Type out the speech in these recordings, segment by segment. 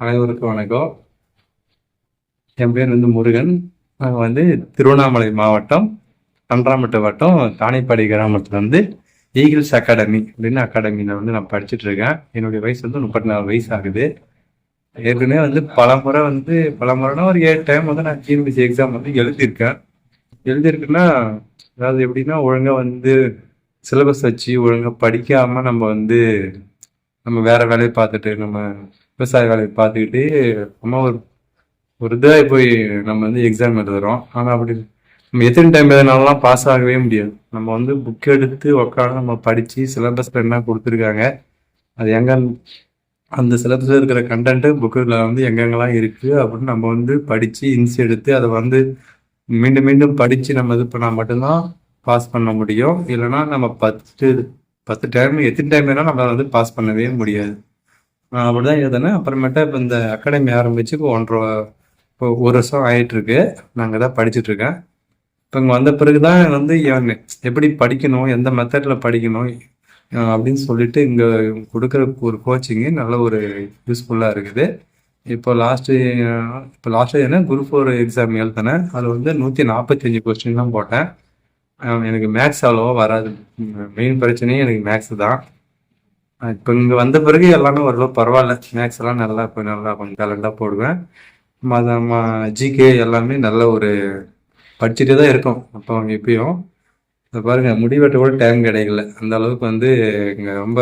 அனைவருக்கும் வணக்கம். என் பேர் வந்து முருகன். நாங்கள் வந்து திருவண்ணாமலை மாவட்டம் கன்றாமட்டு வட்டம் தானைப்பாடி கிராமத்துல இருந்து ஈகிள்ஸ் அகாடமி அப்படின்னு அகாடமியில் வந்து நான் படிச்சுட்டு இருக்கேன். என்னுடைய வயசு வந்து முப்பத்தி நாலு வயசு ஆகுது. ஏற்கனவே வந்து பல முறை வந்து பல முறைனா ஒரு ஏழு டைம் வந்து நான் டிஎன்பிசி எக்ஸாம் வந்து எழுதியிருக்கேன். எழுதியிருக்குன்னா அதாவது எப்படின்னா ஒழுங்காக வந்து சிலபஸ் வச்சு ஒழுங்காக படிக்காமல் நம்ம வந்து நம்ம வேற வேலையை பார்த்துட்டு நம்ம விவசாய வேலையை பார்த்துக்கிட்டு நம்ம ஒரு ஒரு இதாக போய் நம்ம வந்து எக்ஸாம் எழுதுகிறோம் ஆனால் அப்படி நம்ம எத்தனை டைம் எதனாலலாம் பாஸ் ஆகவே முடியாது. நம்ம வந்து புக் எடுத்து உட்காந்து நம்ம படித்து சிலபஸில் என்ன கொடுத்துருக்காங்க அது எங்க அந்த சிலபஸில் இருக்கிற கண்டென்ட்டு புக்கில் வந்து எங்கெங்கெல்லாம் இருக்குது அப்படின்னு நம்ம வந்து படித்து இன்சி எடுத்து அதை வந்து மீண்டும் மீண்டும் படித்து நம்ம இது பண்ணால் மட்டும்தான் பாஸ் பண்ண முடியும். இல்லைன்னா நம்ம பத்து பத்து டைம் எத்தனை டைம் வேணால் நம்மளால் வந்து பாஸ் பண்ணவே முடியாது. நான் அப்படிதான் எழுதினேன். அப்புறமேட்டா இப்போ இந்த அகாடமி ஆரம்பித்து இப்போ ஒன்றரை இப்போ ஒரு வருஷம் ஆகிட்டுருக்கு நாங்கள் தான் படிச்சுட்ருக்கேன் இப்போ இங்கே வந்த பிறகு தான் வந்து என் எப்படி படிக்கணும் எந்த மெத்தடில் படிக்கணும் அப்படின்னு சொல்லிட்டு இங்கே கொடுக்குற ஒரு கோச்சிங்கு நல்ல ஒரு யூஸ்ஃபுல்லாக இருக்குது. இப்போ லாஸ்ட்டு இப்போ லாஸ்ட்டு என்ன? குரூப் ஃபோர் எக்ஸாம் எழுத்தினேன் அதில் வந்து நூற்றி நாற்பத்தஞ்சு கொஸ்டின் தான் போட்டேன். எனக்கு மேக்ஸ் அவ்வளோவா வராது. மெயின் பிரச்சனையே எனக்கு மேக்ஸ் தான். இப்போ இங்கே வந்த பிறகு எல்லாமே ஓரளவு பரவாயில்ல. மேக்ஸ் எல்லாம் நல்லா இப்போ நல்லா கொஞ்சம் டேலண்டாக போடுவேன். மத ஜிகே எல்லாமே நல்ல ஒரு படிச்சுட்டே தான் இருக்கும். அப்போ எப்பயும் இதை பாருங்க முடிவெட்ட கூட டைம் கிடைக்கல. அந்த அளவுக்கு வந்து இங்கே ரொம்ப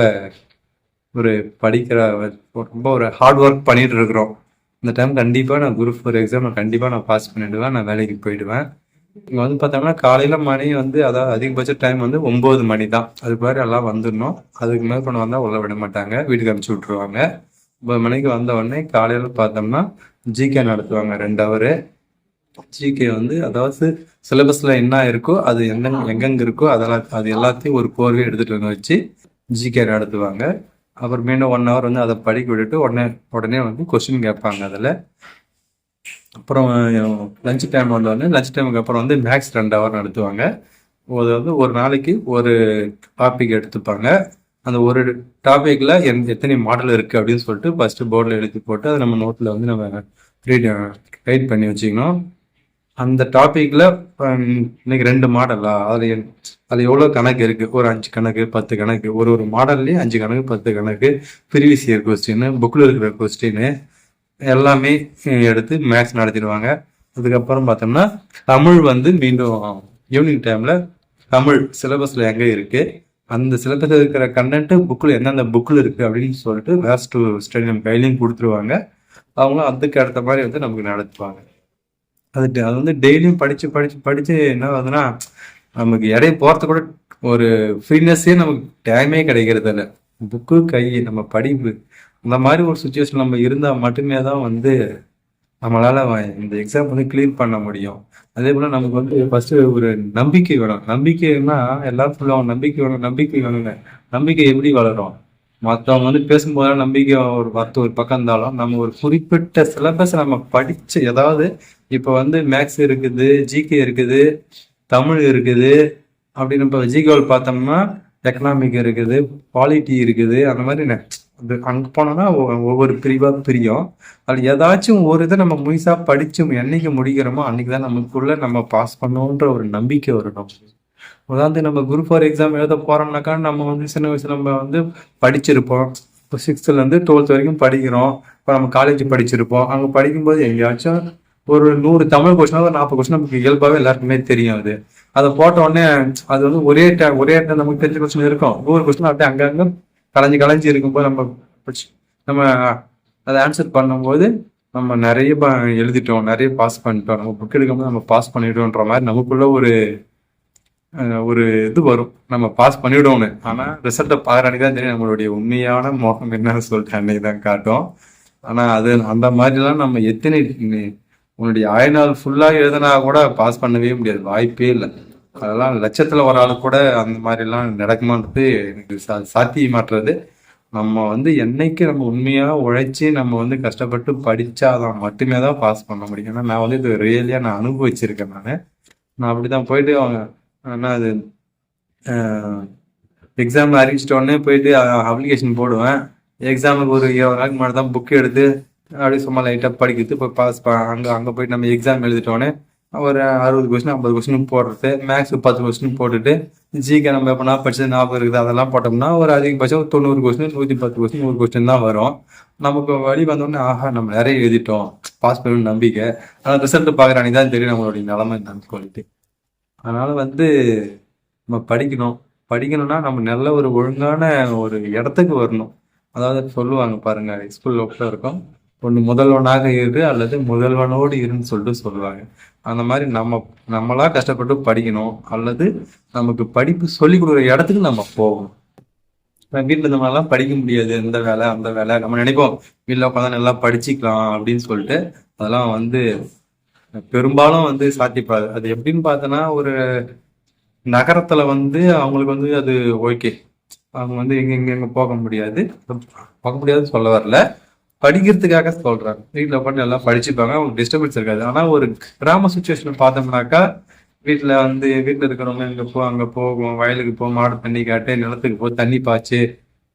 ஒரு படிக்கிற ரொம்ப ஒரு ஹார்ட் ஒர்க் பண்ணிட்டு இருக்கிறோம். இந்த டைம் கண்டிப்பாக நான் குரூப் ஃபோர் எக்ஸாம் நான் கண்டிப்பாக நான் பாஸ் பண்ணிவிடுவேன் நான் வேலைக்கு போயிடுவேன். இங்கே வந்து பார்த்தோம்னா காலையில் மணி வந்து அதாவது அதிகபட்ச டைம் வந்து ஒம்பது மணி தான். அது மாதிரி எல்லாம் வந்துடணும். அதுக்கு மேலே கொண்டு வந்தால் உள்ள விட மாட்டாங்க. வீட்டுக்கு அனுப்பிச்சி விட்ருவாங்க ஒம்பது மணிக்கு வந்த உடனே காலையில் பார்த்தோம்னா ஜிகே நடத்துவாங்க ரெண்டு ஹவரு ஜிகே வந்து அதாவது சிலபஸில் என்ன இருக்கோ அது எங்க எங்கெங்க இருக்கோ அதெல்லாம் அது எல்லாத்தையும் ஒரு கோர்வை எடுத்துகிட்டு வந்து வச்சு ஜிகே நடத்துவாங்க. அப்புறம் மீண்டும் ஒன் ஹவர் வந்து அதை படிக்க விட்டுட்டு உடனே உடனே வந்து கொஸ்டின் கேட்பாங்க அதில். அப்புறம் லஞ்ச் டைம் வந்தோடனே லஞ்ச் டைமுக்கு அப்புறம் வந்து மேக்ஸ் ரெண்டு ஹவர் நடத்துவாங்க. அது வந்து ஒரு நாளைக்கு ஒரு டாபிக் எடுத்துப்பாங்க. அந்த ஒரு டாபிக்ல என் எத்தனை மாடல் இருக்கு அப்படின்னு சொல்லிட்டு ஃபர்ஸ்ட் போர்டில் எழுதி போட்டு அதை நம்ம நோட்டில் வந்து நம்ம ரீட் ரைட் பண்ணி வச்சுக்கணும். அந்த டாப்பிக்கில் um, இன்னைக்கு ரெண்டு மாடலா அதில் அது அதில் எவ்வளோ கணக்கு இருக்குது ஒரு அஞ்சு கணக்கு பத்து கணக்கு. ஒரு ஒரு மாடல்லையும் அஞ்சு கணக்கு பத்து கணக்கு ப்ரீவியஸ் இயர் கொஸ்டின் புக்கில் இருக்கிற கொஸ்டின் எல்லாமே எடுத்து மேக்ஸ் நடத்திடுவாங்க. அதுக்கப்புறம் பார்த்தோம்னா தமிழ் வந்து மீண்டும் ஈவினிங் டைமில் தமிழ் சிலபஸில் எங்கே இருக்குது அந்த சிலபஸில் இருக்கிற கண்டென்ட்டு புக்கில் எந்தெந்த புக்கில் இருக்குது அப்படின்னு சொல்லிட்டு வேஸ்ட் டு ஸ்டடி நம்ம கையிலையும் கொடுத்துருவாங்க. அவங்களும் அதுக்கு அடுத்த மாதிரி வந்து நமக்கு நடத்துவாங்க. அது அது வந்து டெய்லியும் படிச்சு படிச்சு படிச்சு என்ன ஆகுதுன்னா நமக்கு இடையே போறது கூட ஒரு ஃப்ரீனஸ்ஸே நமக்கு டைமே கிடைக்கிறது இல்லை. புக்கு கை நம்ம படிப்பு அந்த மாதிரி ஒரு சுச்சுவேஷன் நம்ம இருந்தால் மட்டுமே தான் வந்து நம்மளால இந்த எக்ஸாம் வந்து கிளியர் பண்ண முடியும். அதே போல நமக்கு வந்து ஃபர்ஸ்ட் ஒரு நம்பிக்கை வேணும். நம்பிக்கைன்னா எல்லாரும் சொல்லுவாங்க நம்பிக்கை வேணும். நம்பிக்கை வேணுங்க நம்பிக்கை எப்படி வளரும்? மற்றவங்க வந்து பேசும்போது நம்பிக்கை ஒரு வார்த்தை ஒரு பக்கம் இருந்தாலும் நம்ம ஒரு குறிப்பிட்ட சிலபஸ் நம்ம படிச்சு ஏதாவது இப்போ வந்து மேக்ஸ் இருக்குது ஜிகே இருக்குது தமிழ் இருக்குது அப்படின்னு இப்போ ஜிகேவில் பார்த்தோம்னா எக்கனாமிக் இருக்குது குவாலிட்டி இருக்குது அந்த மாதிரி அது அங்கே போனோம்னா ஒவ்வொரு பிரிவாக பிரியும். அதில் ஏதாச்சும் ஒரு இதை நம்ம முழுசா படிச்சு என்னைக்கு முடிக்கிறோமோ அன்றைக்கி தான் நமக்குள்ள நம்ம பாஸ் பண்ணோன்ற ஒரு நம்பிக்கை வரணும். உதாரணத்துக்கு நம்ம குரூப் ஃபார் எக்ஸாம் எழுத போகிறோம்னாக்கா நம்ம வந்து சின்ன வயசுல நம்ம வந்து படிச்சிருப்போம். இப்போ சிக்ஸ்த்துலேருந்து டுவெல்த் வரைக்கும் படிக்கிறோம். இப்போ நம்ம காலேஜ் படிச்சிருப்போம். அங்கே படிக்கும்போது எங்கேயாச்சும் ஒரு நூறு தமிழ் கொஸ்டின் ஒரு நாற்பது கொஸ்டின் நமக்கு இயல்பாகவே எல்லாருக்குமே தெரியும் அது. அதை போட்ட உடனே அது வந்து ஒரே டைம் ஒரே டைம் நமக்கு தெரிஞ்ச கொஸ்டின் இருக்கும். நூறு கொஸ்டின் அப்படியே அங்கங்கே கலைஞ்சு கலைஞ்சு இருக்கும்போது நம்ம நம்ம அதை ஆன்சர் பண்ணும்போது நம்ம நிறைய ப- எழுதிட்டோம். நிறைய பாஸ் பண்ணிட்டோம். நம்ம புக் எடுக்கும்போது நம்ம பாஸ் பண்ணிட்டோன்ற மாதிரி நமக்குள்ள ஒரு ஒரு இது வரும். நம்ம பாஸ் பண்ணிவிடுவோம்னு ஆனால் ரிசல்ட்டை பார்க்குற அன்னைக்கு தான் தெரியும் நம்மளுடைய உண்மையான மோகம் என்னன்னு சொல்லிட்டு அன்னைக்கு தான் காட்டும். ஆனால் அது அந்த மாதிரிலாம் நம்ம எத்தனை நீ- உன்னுடைய ஆயுநாள் ஃபுல்லாக எழுதினா கூட பாஸ் பண்ணவே முடியாது. வாய்ப்பே இல்லை. அதெல்லாம் லட்சத்தில் ஒரு ஆள் கூட அந்த மாதிரிலாம் நடக்குமான்றது எனக்கு சா சாத்தியமாட்டுறது நம்ம வந்து என்னைக்கு நம்ம உண்மையாக உழைச்சி நம்ம வந்து கஷ்டப்பட்டு படித்தாதான் மட்டுமே தான் பாஸ் பண்ண முடியும். ஏன்னா நான் வந்து இது ரியலியாக நான் அனுபவிச்சிருக்கேன் நான். நான் அப்படி தான் போயிட்டு அவங்க ஆனால் அது எக்ஸாம் அறிவிச்சிட்டோடனே போயிட்டு அப்ளிகேஷன் போடுவேன். எக்ஸாமுக்கு ஒரு இருபது நாளைக்கு முன்னாடி தான் புக் எடுத்து அப்படியே சும்மா லைட்டாக படிக்கிறது இப்போ பாஸ் அங்கே அங்கே போயிட்டு நம்ம எக்ஸாம் எழுதிட்டோடனே ஒரு அறுபது கொஸ்டின் ஐம்பது கொஸ்டின் போடுறது மேக்ஸ் பத்து கொஸ்டின் போட்டுட்டு ஜிகே நம்ம எப்படின்னா படிச்சது ஞாபகம் இருக்குது அதெல்லாம் போட்டோம்னா ஒரு அதிகபட்சம் ஒரு தொண்ணூறு கொஸ்டின் நூற்றி பத்து கொஸ்டின் ஒரு கொஸ்டின் தான் வரும். நமக்கு வழி வந்தோடனே ஆஹா நம்ம நிறைய எழுதிட்டோம். பாஸ் பண்ணணும்னு நம்பிக்கை. ஆனால் ரிசல்ட் பார்க்குற அன்னைக்கு தான் தெரியும் நம்மளுடைய நிலமை என்னன்னு சொல்லிட்டு. அதனால வந்து நம்ம படிக்கணும். படிக்கணும்னா நம்ம நல்ல ஒரு ஒழுங்கான ஒரு இடத்துக்கு வரணும். அதாவது சொல்லுவாங்க பாருங்க ஸ்கூல் கூட இருக்கும். ஒன்று முதல்வனாக இரு அல்லது முதல்வனோடு இருன்னு சொல்லிட்டு சொல்லுவாங்க. அந்த மாதிரி நம்ம நம்மளா கஷ்டப்பட்டு படிக்கணும். அல்லது நமக்கு படிப்பு சொல்லி கொடுக்குற இடத்துக்கு நம்ம போகணும். நான் வீட்டில் இந்த மாதிரிலாம் படிக்க முடியாது. இந்த வேலை அந்த வேலை நம்ம நினைப்போம். வீட்டில் உட்காந்து நல்லா படிச்சுக்கலாம் அப்படின்னு சொல்லிட்டு அதெல்லாம் வந்து பெரும்பாலும் வந்து சாத்திப்பாது அது எப்படின்னு பார்த்தோன்னா ஒரு நகரத்துல வந்து அவங்களுக்கு வந்து அது ஓகே. அவங்க வந்து எங்க எங்க எங்க போக முடியாது. போக முடியாதுன்னு சொல்ல வரல. படிக்கிறதுக்காக சொல்றாங்க. வீட்டில் உட்காந்து நல்லா படிச்சுப்பாங்க. அவங்களுக்கு டிஸ்டர்பன்ஸ் இருக்காது. ஆனா ஒரு கிராம சுச்சுவேஷன் பார்த்தோம்னாக்கா வீட்டில் வந்து வீட்டில் இருக்கிறவங்க இங்கே போ அங்கே போகும். வயலுக்கு போ மாடு தண்ணி காட்டு நிலத்துக்கு போ தண்ணி பாய்ச்சு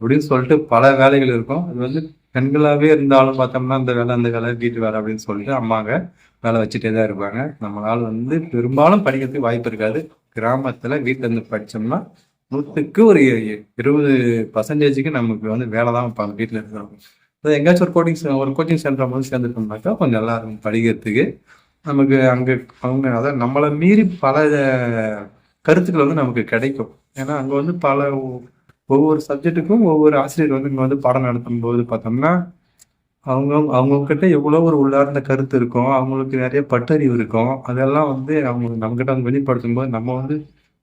அப்படின்னு சொல்லிட்டு பல வேலைகள் இருக்கும். அது வந்து பெண்களாகவே இருந்தாலும் பார்த்தோம்னா அந்த வேலை அந்த வேலை வீட்டு வேலை அப்படின்னு சொல்லிட்டு அம்மாங்க. வேலை வச்சுட்டே தான் இருப்பாங்க. நம்மளால் வந்து பெரும்பாலும் படிக்கிறதுக்கு வாய்ப்பு இருக்காது. கிராமத்தில் வீட்டில் இருந்து படித்தோம்னா நூற்றுக்கு ஒரு இருபது பர்சன்டேஜுக்கு நமக்கு வந்து வேலை தான் வைப்பாங்க வீட்டில் இருக்கிறவங்க. எங்கேயாச்சும் ஒரு கோச்சிங் ஒரு கோச்சிங் சென்டர் வந்து சேர்ந்துட்டோம்னாக்கா கொஞ்சம் நல்லா இருக்கும் படிக்கிறதுக்கு. நமக்கு அங்கே அவங்க அதான் நம்மளை மீறி பல கருத்துக்கள் வந்து நமக்கு கிடைக்கும். ஏன்னா அங்கே வந்து பல ஒவ்வொரு சப்ஜெக்ட்டுக்கும் ஒவ்வொரு ஆசிரியர் வந்து இங்கே வந்து பாடம் நடத்தும் போது பார்த்தோம்னா அவங்க அவங்கக்கிட்ட எவ்வளோ ஒரு உள்ளார்ந்த கருத்து இருக்கும் அவங்களுக்கு நிறைய பட்டறிவு இருக்கும் அதெல்லாம் வந்து அவங்க நம்மக்கிட்ட அவங்க வெளிப்படுத்தும் போது நம்ம வந்து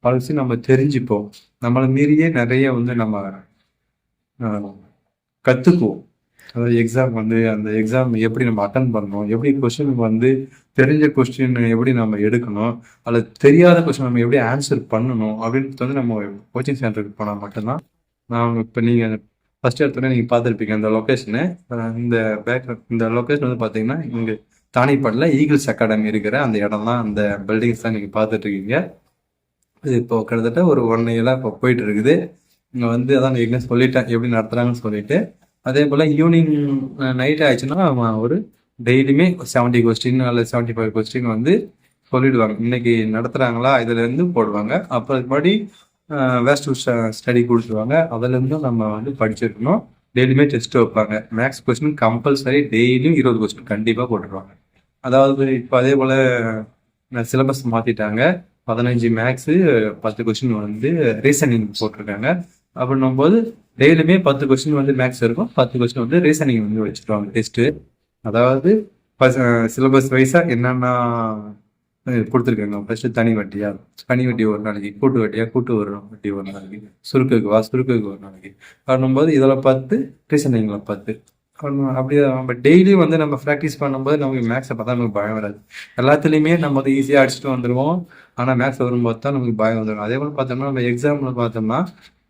பல நம்ம தெரிஞ்சுப்போம். நம்மளை மீறியே நிறைய வந்து நம்ம கற்றுக்குவோம் அதாவது எக்ஸாம் வந்து அந்த எக்ஸாம் எப்படி நம்ம அட்டன் பண்ணணும் எப்படி கொஸ்டின் வந்து தெரிஞ்ச கொஸ்டின் எப்படி நம்ம எடுக்கணும் அதில் தெரியாத கொஸ்டின் நம்ம எப்படி ஆன்சர் பண்ணணும் அப்படின்றது வந்து நம்ம கோச்சிங் சென்டருக்கு போனால் மட்டும்தான். நான் இப்போ நீங்கள் ஃபர்ஸ்ட் எடுத்தோடனே நீங்கள் பார்த்துருப்பீங்க. இந்த லொக்கேஷனு இந்த பேக் இந்த லொக்கேஷன் வந்து பார்த்தீங்கன்னா இங்கே தானிப்பாடில் ஈகிள்ஸ் அகாடமி இருக்கிற அந்த இடம்லாம் அந்த பில்டிங்ஸ் தான் நீங்கள் பார்த்துட்ருக்கீங்க. இது இப்போ கிட்டத்தட்ட ஒரு ஒன் இயராக இப்போ போயிட்டு இருக்குது இங்கே வந்து அதான் ஏற்கனவே சொல்லிட்டேன் எப்படி நடத்துகிறாங்கன்னு சொல்லிட்டு. அதே போல் ஈவினிங் நைட் ஆயிடுச்சுன்னா ஒரு டெய்லியுமே செவன்ட்டி கொஸ்டின் அல்லது செவன்ட்டி ஃபைவ் கொஸ்டின் வந்து சொல்லிடுவாங்க. இன்னைக்கு நடத்துகிறாங்களா இதுலேருந்து போடுவாங்க. அப்புறம் படி வேஸ்ட் ஸ்டடி கொடுத்துருவாங்க. அதுலேருந்தும் நம்ம வந்து படிச்சிருக்கணும். டெய்லியுமே டெஸ்ட் வைப்பாங்க. மேக்ஸ் கொஸ்டின் கம்பல்சரி டெய்லியும் இருபது கொஸ்டின் கண்டிப்பாக போட்டுருவாங்க. அதாவது இப்போ அதே போல் சிலபஸ் மாற்றிட்டாங்க பதினஞ்சு மேக்ஸு பத்து கொஸ்டின் வந்து ரீசனிங் போட்டிருக்காங்க. அப்படின்னும் போது டெய்லியுமே பத்து கொஸ்டின் வந்து மேக்ஸ் இருக்கும். பத்து கொஸ்டின் வந்து ரீசனிங் வந்து வச்சுருவாங்க டெஸ்ட்டு அதாவது சிலபஸ் வைஸாக என்னென்ன கொடுத்துருக்காங்க. ஃபர்ஸ்ட் தனி வட்டியா? தனி வட்டி ஒரு நாளைக்கு கூட்டு வட்டியா? கூட்டு ஒரு வட்டி ஒரு நாளைக்கு. சுருக்குக்கு வா சுருக்குக்கு ஒரு நாளைக்கு. பண்ணும்போது இதில் பார்த்து ரீசனிங்கில் பார்த்து அப்படி நம்ம டெய்லியும் வந்து நம்ம ப்ராக்டிஸ் பண்ணும்போது நமக்கு மேக்ஸை பார்த்தா நமக்கு பயம் வராது. எல்லாத்துலேயுமே நம்ம வந்து ஈஸியாக அடிச்சுட்டு வந்துடுவோம் ஆனால் மேக்ஸ் வரும்போது தான் நமக்கு பயம் வந்துடும் அதே போல் பார்த்தோம்னா நம்ம எக்ஸாம்பிள் பார்த்தோம்னா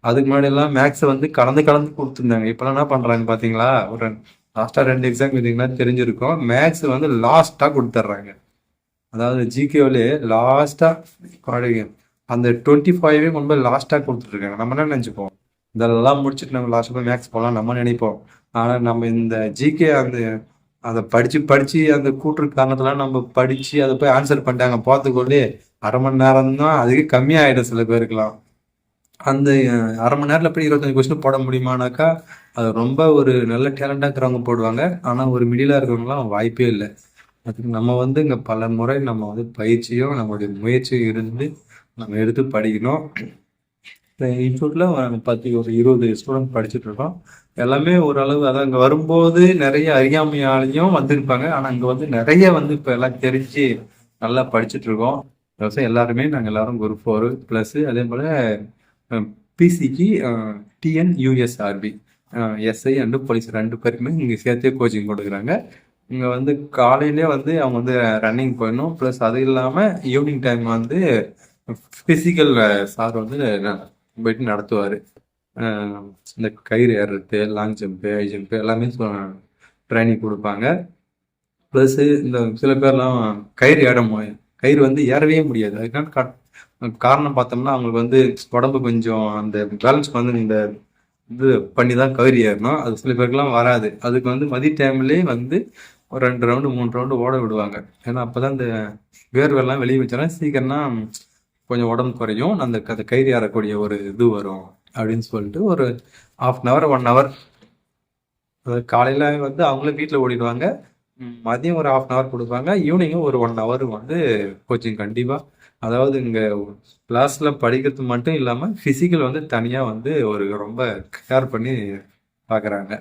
அதுக்கு முன்னாடி எல்லாம் மேக்ஸை வந்து கலந்து கலந்து கொடுத்துருந்தாங்க. இப்போலாம் என்ன பண்ணுறாங்க பார்த்தீங்களா? ஒரு லாஸ்ட்டாக ரெண்டு எக்ஸாம் பார்த்தீங்கன்னா தெரிஞ்சிருக்கும். மேக்ஸ் வந்து லாஸ்ட்டாக கொடுத்துட்றாங்க அதாவது ஜிகேவிலே லாஸ்ட்டாக அந்த டுவெண்ட்டி ஃபைவே கொண்டு போய் லாஸ்ட்டாக கொடுத்துட்ருக்காங்க நம்ம என்ன நினச்சிப்போம்? இதெல்லாம் முடிச்சுட்டு நம்ம லாஸ்ட்டாக போய் மேக்ஸ் போகலாம் நம்ம நினைப்போம். ஆனால் நம்ம இந்த ஜிகே அந்த அதை படித்து படித்து அந்த கூட்டுற காரணத்தெல்லாம் நம்ம படித்து அதை போய் ஆன்சர் பண்ணிட்டாங்க. பார்த்துக்கொள்ளே அரை மணி நேரம் தான் அதுக்கு கம்மியாகிடும் சில பேருக்குலாம் அந்த அரை மணி நேரத்தில் போய் இருபத்தஞ்சு கொஸ்டின் போட முடியுமானாக்கா அது ரொம்ப ஒரு நல்ல டேலண்டாக இருக்கிறவங்க போடுவாங்க. ஆனால் ஒரு மிடிலாக இருக்கிறவங்களாம் வாய்ப்பே இல்லை. அதுக்கு நம்ம வந்து இங்கே பல முறை நம்ம வந்து பயிற்சியும் நம்மளுடைய முயற்சியும் இருந்து நம்ம எடுத்து படிக்கணும். இன்ஸ்டியூட்டில் பத்து ஒரு இருபது ஸ்டூடெண்ட் படிச்சுட்டு இருக்கோம். எல்லாமே ஓரளவு அதான் அங்கே வரும்போது நிறைய அறியாமையாலையும் வந்திருப்பாங்க. ஆனால் இங்கே வந்து நிறைய வந்து இப்போ எல்லாம் தெரிஞ்சு நல்லா படிச்சுட்டு இருக்கோம். விவசாயம் எல்லாருமே நாங்கள் எல்லாரும் குரூப் ஃபோர் ப்ளஸ் அதே போல் பிசிக்கு TN USRB SI and police ரெண்டு பேருக்குமே இங்கே சேர்த்தே கோச்சிங் கொடுக்குறாங்க. இங்கே வந்து காலையிலே வந்து அவங்க வந்து ரன்னிங் போயிடணும். ப்ளஸ் அது இல்லாமல் ஈவினிங் டைம் வந்து ஃபிசிக்கல் சார் வந்து ந- போயிட்டு நடத்துவார். இந்த கயிறு ஏறுறது லாங் ஜம்ப்பு ஹை ஜம்ப்பு எல்லாமே ட்ரைனிங் கொடுப்பாங்க. ப்ளஸ்ஸு இந்த சில பேர்லாம் கயிறு ஏற முடியும் கயிறு வந்து ஏறவே முடியாது. அதுக்கான காரணம் பார்த்தோம்னா அவங்களுக்கு வந்து உடம்பு கொஞ்சம் அந்த பேலன்ஸ் வந்து இந்த இது பண்ணி தான் கயிறு ஏறணும். அது சில பேருக்குலாம் வராது. அதுக்கு வந்து மதிய டைம்லேயே வந்து ஒரு ரெண்டு ரவுண்டு மூணு ரவுண்டு ஓட விடுவாங்க. ஏன்னா அப்போ தான் இந்த வேர்வெல்லாம் வெளியே வச்சோன்னா சீக்கிரம்னா கொஞ்சம் உடம்பு குறையும். அந்த க- அந்த கயிறு ஏறக்கூடிய ஒரு இது வரும் அப்படின்னு சொல்லிட்டு ஒரு half an hour one hour அதாவது காலையில் வந்து அவங்களே வீட்டில் ஓடிடுவாங்க. மதியம் ஒரு half அன் ஹவர் கொடுப்பாங்க. ஈவினிங்கும் ஒரு ஒன் ஹவர் வந்து கோச்சிங் கண்டிப்பாக அதாவது இங்கே கிளாஸில் படிக்கிறது மட்டும் இல்லாமல் ஃபிசிக்கல் வந்து தனியாக வந்து ஒரு ரொம்ப கேர் பண்ணி பார்க்குறாங்க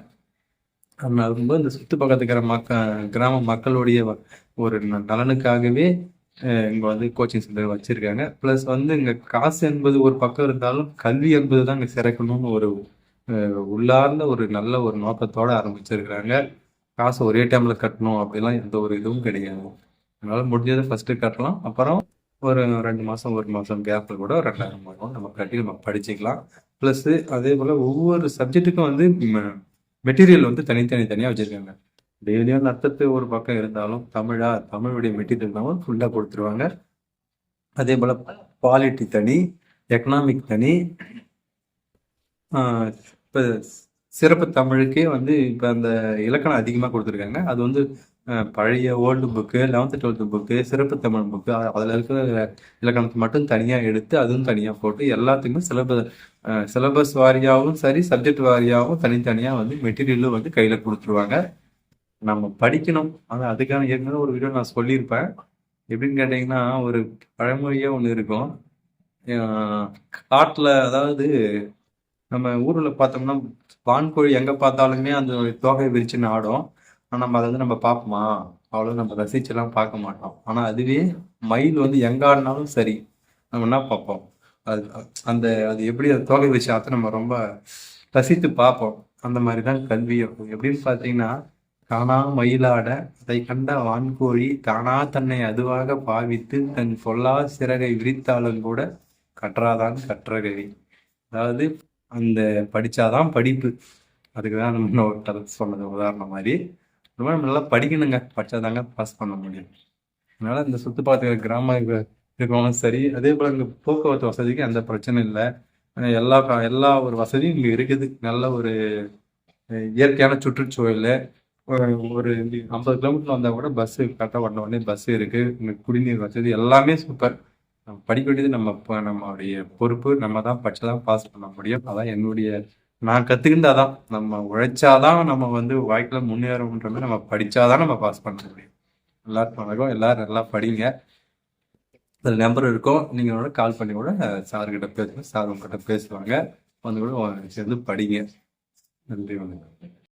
ரொம்ப இந்த சுற்று பக்கத்து இருக்கிற மக்க கிராம மக்களுடைய ஒரு ந- நலனுக்காகவே இங்கே வந்து கோச்சிங் சென்டர் வச்சுருக்காங்க. ப்ளஸ் வந்து இங்கே காசு என்பது ஒரு பக்கம் இருந்தாலும் கல்வி என்பது தான் இங்கே சிறக்கணும்னு ஒரு உள்ளார்ந்த ஒரு நல்ல ஒரு நோக்கத்தோட ஆரம்பிச்சிருக்கிறாங்க. காசு ஒரே டைமில் கட்டணும் அப்படிலாம் எந்த ஒரு இதுவும் கிடையாது. அதனால் முடிஞ்சதை ஃபஸ்ட்டு கட்டலாம். அப்புறம் ஒரு ரெண்டு மாதம் ஒரு மாதம் கேப்பில் கூட ரெண்டாயிரம் மாதம் நம்ம கட்டி நம்ம படிச்சுக்கலாம். ப்ளஸ்ஸு அதே போல் ஒவ்வொரு சப்ஜெக்ட்டுக்கும் வந்து மெட்டீரியல் வந்து தனித்தனி தனியாக வச்சுருக்காங்க. டெய்லியும் நத்தத்து ஒரு பக்கம் இருந்தாலும் தமிழா தமிழுடைய மெட்டீரியல் ஃபுல்லாக கொடுத்துருவாங்க. அதே போல் பாலிட்டி தனி எக்கனாமிக் தனி. இப்போ சிறப்பு தமிழுக்கே வந்து இப்போ அந்த இலக்கணம் அதிகமாக கொடுத்துருக்காங்க. அது வந்து பழைய old book eleventh twelfth book சிறப்பு தமிழ் புக்கு அதில் இருக்கிற இலக்கணத்தை மட்டும் தனியாக எடுத்து அதுவும் தனியாக போட்டு எல்லாத்துக்குமே சிலபஸ் சிலபஸ் வாரியாகவும் சரி சப்ஜெக்ட் வாரியாகவும் தனித்தனியாக வந்து மெட்டீரியலும் வந்து கையில் கொடுத்துருவாங்க. நம்ம படிக்கணும். ஆனால் அதுக்கான ஏற்கனவே ஒரு வீடியோ நான் சொல்லியிருப்பேன். எப்படின்னு கேட்டிங்கன்னா ஒரு பழமொழியாக ஒன்று இருக்கும். காட்டில் அதாவது நம்ம ஊரில் பார்த்தோம்னா வான்கோழி எங்கே பார்த்தாலுமே அந்த தோகை விரிச்சுன்னு ஆடும் நம்ம அதை வந்து நம்ம பார்ப்போமா? அவ்வளோ நம்ம ரசிச்செல்லாம் பார்க்க மாட்டோம். ஆனால் அதுவே மயில் வந்து எங்காடினாலும் சரி நம்ம என்ன பார்ப்போம்? அது அந்த அது எப்படி அந்த தோகை வச்சு நம்ம ரொம்ப ரசித்து பார்ப்போம். அந்த மாதிரி தான் கல்வி எப்படின்னு பார்த்தீங்கன்னா தானா மயிலாட அதை கண்ட வான்கோழி தானா தன்னை அதுவாக பாவித்து தன் பொல்லா சிறகை விரித்தாலும் கூட கற்றாதான் கற்றகவி அதாவது அந்த படித்தாதான் படிப்பு. அதுக்கு தான் நம்ம சொன்னது உதாரணம் மாதிரி. ரொம்ப மாதிரி நல்லா படிக்கணுங்க. படிச்சாதாங்க பாஸ் பண்ண முடியும். அதனால் இந்த சுற்று பார்த்துக்கிற கிராம இருக்க- இருக்கவங்களும் சரி அதே போல் இங்கே போக்குவரத்து வசதிக்கு எந்த பிரச்சனை இல்லை. எல்லா கா- எல்லா ஒரு வசதியும் இங்கே இருக்குது. நல்ல ஒரு இயற்கையான சுற்றுச்சூழல். ஒரு ஐம்பது கிலோமீட்டர் வந்தால் கூட பஸ்ஸு கரெக்டாக வந்த உடனே பஸ் இருக்குது இங்க குடிநீர் வசதி எல்லாமே சூப்பர் நம்ம படிக்க வேண்டியது நம்ம இப்போ நம்மளுடைய பொறுப்பு. நம்ம தான் படிச்சு தான் பாஸ் பண்ண முடியும். அதான் என்னுடைய நான் கற்றுக்கிட்டு அதான் நம்ம உழைச்சாதான் நம்ம வந்து வாழ்க்கையில் முன்னேறோம்ன்ற மாதிரி நம்ம படித்தாதான் நம்ம பாஸ் பண்ண முடியும். எல்லாருக்கும் வணக்கம். எல்லோரும் நல்லா படிங்க. அதில் நம்பர் இருக்கும். நீங்கள் கூட கால் பண்ணி கூட சார்கிட்ட பேசுங்க. சார் உங்ககிட்ட பேசுவாங்க. வந்து கூட சேர்ந்து படிங்க. நன்றி வணக்கம்.